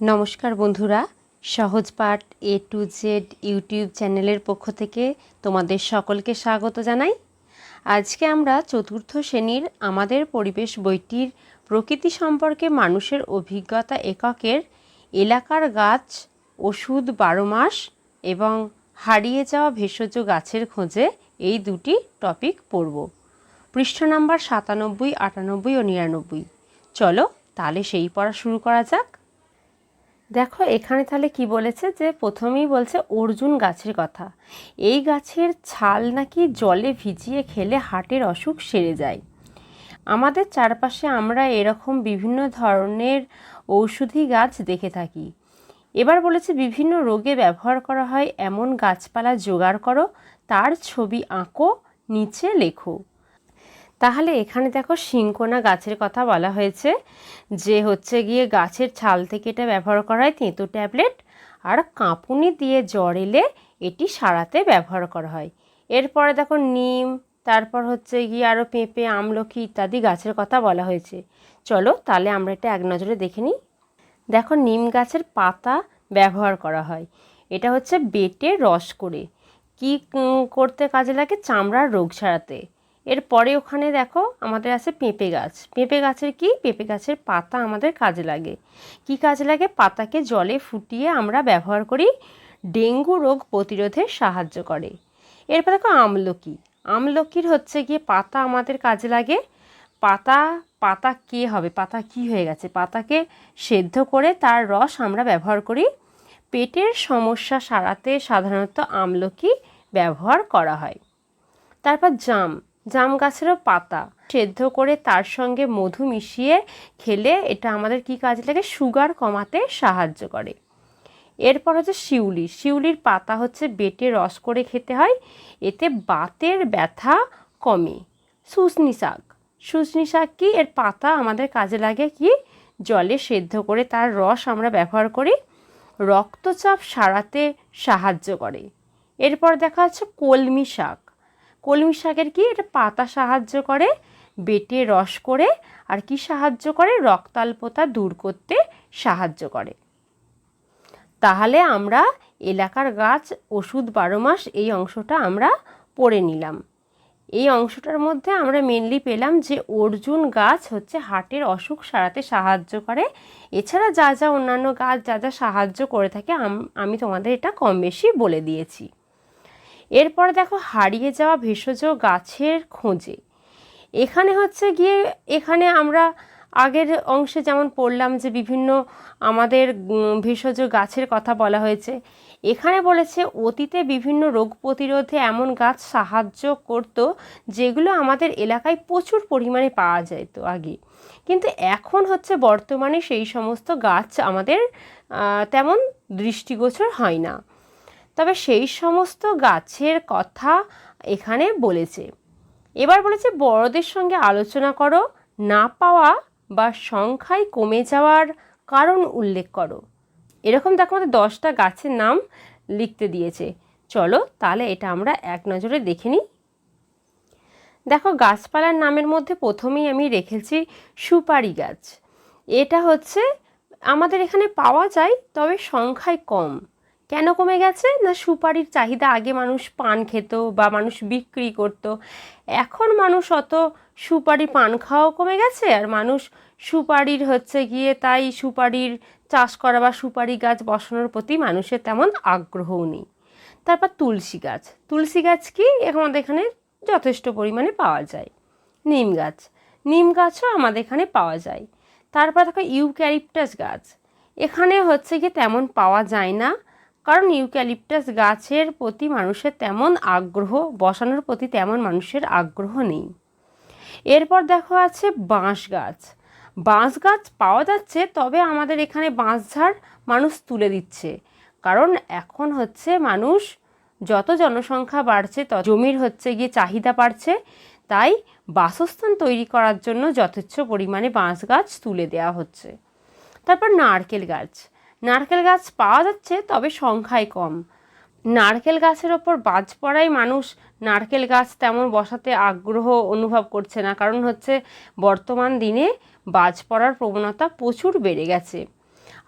নমস্কার বন্ধুরা, সহজ পাঠ এ টু জেড ইউটিউব চ্যানেলের পক্ষ থেকে তোমাদের সকলকে স্বাগত জানাই। আজকে আমরা চতুর্থ শ্রেণির আমাদের পরিবেশ বইটির প্রকৃতি সম্পর্কে মানুষের অভিজ্ঞতা এককের এলাকার গাছ, ওষুধ বারো মাস এবং হারিয়ে যাওয়া ভেষজ গাছের খোঁজে এই দুটি টপিক পড়ব। পৃষ্ঠ নাম্বার সাতানব্বই, আটানব্বই ও নিরানব্বই। চলো তাহলে সেই পড়া শুরু করা যাক। দেখো, এখানে তাহলে কি বলেছে যে প্রথমেই বলছে অর্জুন গাছের কথা। এই গাছের ছাল নাকি জলে ভিজিয়ে খেলে হার্টের অসুখ সেরে যায়। আমাদের চারপাশে আমরা এরকম বিভিন্ন ধরনের ঔষধি গাছ দেখে থাকি। এবার বলেছে বিভিন্ন রোগে ব্যবহার করা হয়, এমন গাছপালা জোগাড় করো, তার ছবি আঁকো, নিচে লেখো। তাহলে এখানে দেখো শিঙ্কোনা গাছের কথা বলা হয়েছে, যে হচ্ছে গিয়ে গাছের ছাল থেকে এটা ব্যবহার করা হয় তেঁতো ট্যাবলেট, আর কাঁপুনি দিয়ে জ্বর এলে এটি সারাতে ব্যবহার করা হয়। এরপরে দেখো নিম, তারপর হচ্ছে গিয়ে আরও পেঁপে আমলকি ইত্যাদি গাছের কথা বলা হয়েছে। চলো তাহলে আমরা এটা এক নজরে দেখে নিই। দেখো নিম গাছের পাতা ব্যবহার করা হয়। এটা হচ্ছে বেটে রস করে। কি করতে কাজে লাগে? চামড়ার রোগ ছাড়াতে এরপরে ওখানে দেখো আমাদের আছে পেঁপে গাছ। পেঁপে গাছের কি? পেঁপে গাছের পাতা আমাদের কাজে লাগে। কি কাজে লাগে? পাতাকে জলে ফুটিয়ে আমরা ব্যবহার করি। ডেঙ্গু রোগ প্রতিরোধে সাহায্য করে। এরপর দেখো আমলকি। আমলকির হচ্ছে গিয়ে পাতা আমাদের কাজে লাগে। পাতা পাতা কে হবে? পাতা কি হয়ে গেছে? পাতাকে সেদ্ধ করে তার রস আমরা ব্যবহার করি। পেটের সমস্যা সারাতে সাধারণত আমলকি ব্যবহার করা হয়। তারপর জাম। জাম গাছেরও পাতা সেদ্ধ করে তার সঙ্গে মধু মিশিয়ে খেলে এটা আমাদের কি কাজে লাগে? সুগার কমাতে সাহায্য করে। এরপর হচ্ছে শিউলি। শিউলির পাতা হচ্ছে বেটে রস করে খেতে হয়। এতে বাতের ব্যথা কমে। শুশনি শাক। শুশনি শাক কি? এর পাতা আমাদের কাজে লাগে কি? জলে সেদ্ধ করে তার রস আমরা ব্যবহার করি। রক্তচাপ সারাতে সাহায্য করে। এরপর দেখা যাচ্ছে কলমি শাক। কলমি শাকের কি? এটা পাতা সাহায্য করে, বেটে রস করে, আর কি সাহায্য করে? রক্তাল্পতা দূর করতে সাহায্য করে। তাহলে আমরা এলাকার গাছ ওষুধ বারো মাস এই অংশটা আমরা পড়ে নিলাম। এই অংশটার মধ্যে আমরা মেনলি পেলাম যে অর্জুন গাছ হচ্ছে হার্টের অসুখ সারাতে সাহায্য করে। এছাড়া যা যা অন্যান্য গাছ যা যা সাহায্য করে থাকে আমি তোমাদের এটা কম বেশি বলে দিয়েছি। এরপর দেখো হারিয়ে যাওয়া ভেষজ গাছের খোঁজে। এখানে হচ্ছে গিয়ে, এখানে আমরা আগের অংশে যেমন পড়লাম যে বিভিন্ন আমাদের ভেষজ গাছের কথা বলা হয়েছে, এখানে বলেছে অতীতে বিভিন্ন রোগ প্রতিরোধে এমন গাছ সাহায্য করত যেগুলো আমাদের এলাকায় প্রচুর পরিমাণে পাওয়া যেত আগে। কিন্তু এখন হচ্ছে বর্তমানে সেই সমস্ত গাছ আমাদের তেমন দৃষ্টিগোচর হয় না। তবে সেই সমস্ত গাছের কথা এখানে বলেছে। এবার বলেছে, বড়দের সঙ্গে আলোচনা করো, না পাওয়া বা সংখ্যায় কমে যাওয়ার কারণ উল্লেখ করো। এরকম দেখো আমাদের দশটা গাছের নাম লিখতে দিয়েছে। চলো তাহলে এটা আমরা এক নজরে দেখে নিই। দেখো, গাছপালার নামের মধ্যে প্রথমেই আমি রেখেছি সুপারি গাছ। এটা হচ্ছে, আমাদের এখানে পাওয়া যায়, তবে সংখ্যায় কম। কেন কমে গেছে? না সুপারির চাহিদা আগে মানুষ পান খেত বা মানুষ বিক্রি করত। এখন মানুষ অত সুপারি পান খাওয়াও কমে গেছে আর মানুষ সুপারির হচ্ছে গিয়ে তাই সুপারির চাষ করা বা সুপারি গাছ বসানোর প্রতি মানুষের তেমন আগ্রহও নেই। তারপর তুলসী গাছ। তুলসী গাছ কি? আমাদের এখানে যথেষ্ট পরিমাণে পাওয়া যায়। নিম গাছ। নিম গাছও আমাদের এখানে পাওয়া যায়। তারপর দেখো ইউক্যালিপটাস গাছ। এখানে হচ্ছে গিয়ে তেমন পাওয়া যায় না। কারণ ইউক্যালিপটাস গাছের প্রতি মানুষের তেমন আগ্রহ, বসানোর প্রতি তেমন মানুষের আগ্রহ নেই। এরপর দেখো আছে বাঁশ গাছ। বাঁশ গাছ পাওয়া যাচ্ছে, তবে আমাদের এখানে বাঁশঝাড় মানুষ তুলে দিচ্ছে। কারণ এখন হচ্ছে মানুষ যত জনসংখ্যা বাড়ছে, তত জমির হচ্ছে গিয়ে চাহিদা বাড়ছে। তাই বাসস্থান তৈরি করার জন্য যথেচ্ছ পরিমাণে বাঁশ গাছ তুলে দেওয়া হচ্ছে। তারপর নারকেল গাছ। নারকেল গাছ পাওয়া যাচ্ছে, তবে সংখ্যায় কম। নারকেল গাছের ওপর বাজ পড়ায় মানুষ নারকেল গাছ তেমন বসাতে আগ্রহ অনুভব করছে না, কারণ হচ্ছে বর্তমান দিনে বাজ পড়ার প্রবণতা প্রচুর বেড়ে গেছে।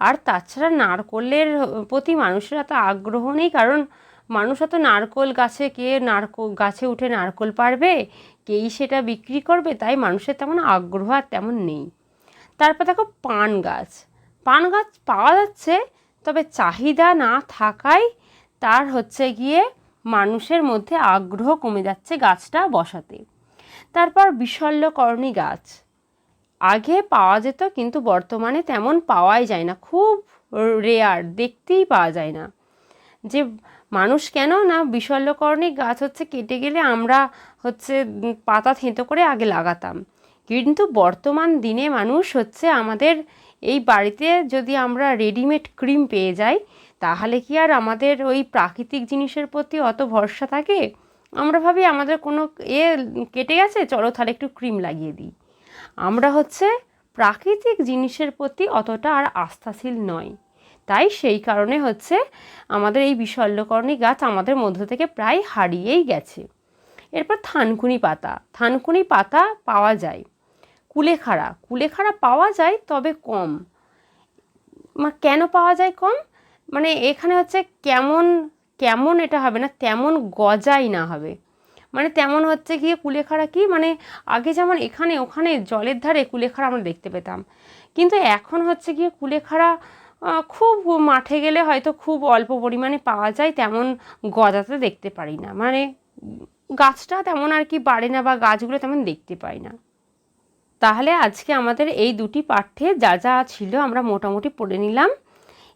আর তাছাড়া নারকোলের প্রতি মানুষের এত আগ্রহ নেই, কারণ মানুষ অত নারকোল গাছে কে নারকোল, গাছে উঠে নারকোল পারবে কেই সেটা বিক্রি করবে, তাই মানুষের তেমন আগ্রহ আর তেমন নেই। তারপর দেখো পান গাছ। পান গাছ পাওয়া যাচ্ছে, তবে চাহিদা না থাকায় তার হচ্ছে গিয়ে মানুষের মধ্যে আগ্রহ কমে যাচ্ছে গাছটা বসাতে। তারপর বিশল্যকর্ণী গাছ। আগে পাওয়া যেত কিন্তু বর্তমানে তেমন পাওয়াই যায় না, খুব রেয়ার দেখতেই পাওয়া যায় না। যে মানুষ কেন না বিশল্যকর্ণী গাছ হচ্ছে কেটে গেলে আমরা হচ্ছে পাতা থেঁতো করে আগে লাগাতাম। কিন্তু বর্তমান দিনে মানুষ হচ্ছে আমাদের এই বাড়িতে যদি আমরা রেডিমেড ক্রিম পেয়ে যাই, তাহলে কি আর আমাদের ওই প্রাকৃতিক জিনিসের প্রতি অত ভরসা থাকে? আমরা ভাবি আমাদের কোনো এ কেটে গেছে, চলো তাহলে একটু ক্রিম লাগিয়ে দিই। আমরা হচ্ছে প্রাকৃতিক জিনিসের প্রতি অতটা আর আস্থাশীল নয় তাই সেই কারণে হচ্ছে আমাদের এই বিশল্যকর্ণী গাছ আমাদের মধ্য থেকে প্রায় হারিয়েই গেছে। এরপর থানকুনি পাতা। থানকুনি পাতা পাওয়া যায়। কুলেখাড়া। কুলেখাড়া পাওয়া যায়, তবে কম। কেন পাওয়া যায় কম? মানে এখানে হচ্ছে কেমন কেমন এটা হবে না, তেমন গজাই না হবে। মানে তেমন হচ্ছে গিয়ে কুলেখাড়া কি মানে আগে যেমন এখানে, ওখানে জলের ধারে কুলেখাড়া আমরা দেখতে পেতাম। কিন্তু এখন হচ্ছে গিয়ে কুলেখাড়া খুব মাঠে গেলে হয়তো খুব অল্প পরিমাণে পাওয়া যায়, তেমন গজাতে দেখতে পারি না। মানে গাছটা তেমন আর কি বাড়ে না বা গাছগুলো তেমন দেখতে পাই না। তাহলে আজকে আমাদের এই দুটি পাঠ্যে যা যা ছিল আমরা মোটামুটি পড়ে নিলাম।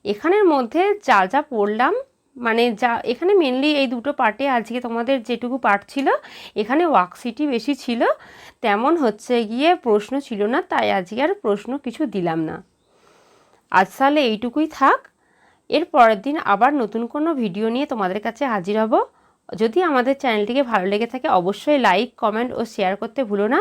এখানের মধ্যে যা যা পড়লাম মানে যা, এখানে মেনলি এই দুটো পার্টে আজকে তোমাদের যেটুকু পাঠ ছিল, এখানে ওয়ার্কশিটই বেশি ছিল। তেমন হচ্ছে গিয়ে প্রশ্ন ছিল না, তাই আজকে আর প্রশ্ন কিছু দিলাম না। আজ তাহলে এইটুকুই থাক। এর পরের দিন আবার নতুন কোনো ভিডিও নিয়ে তোমাদের কাছে হাজির হব। যদি আমাদের চ্যানেলটিকে ভালো লেগে থাকে, অবশ্যই লাইক কমেন্ট ও শেয়ার করতে ভুলো না।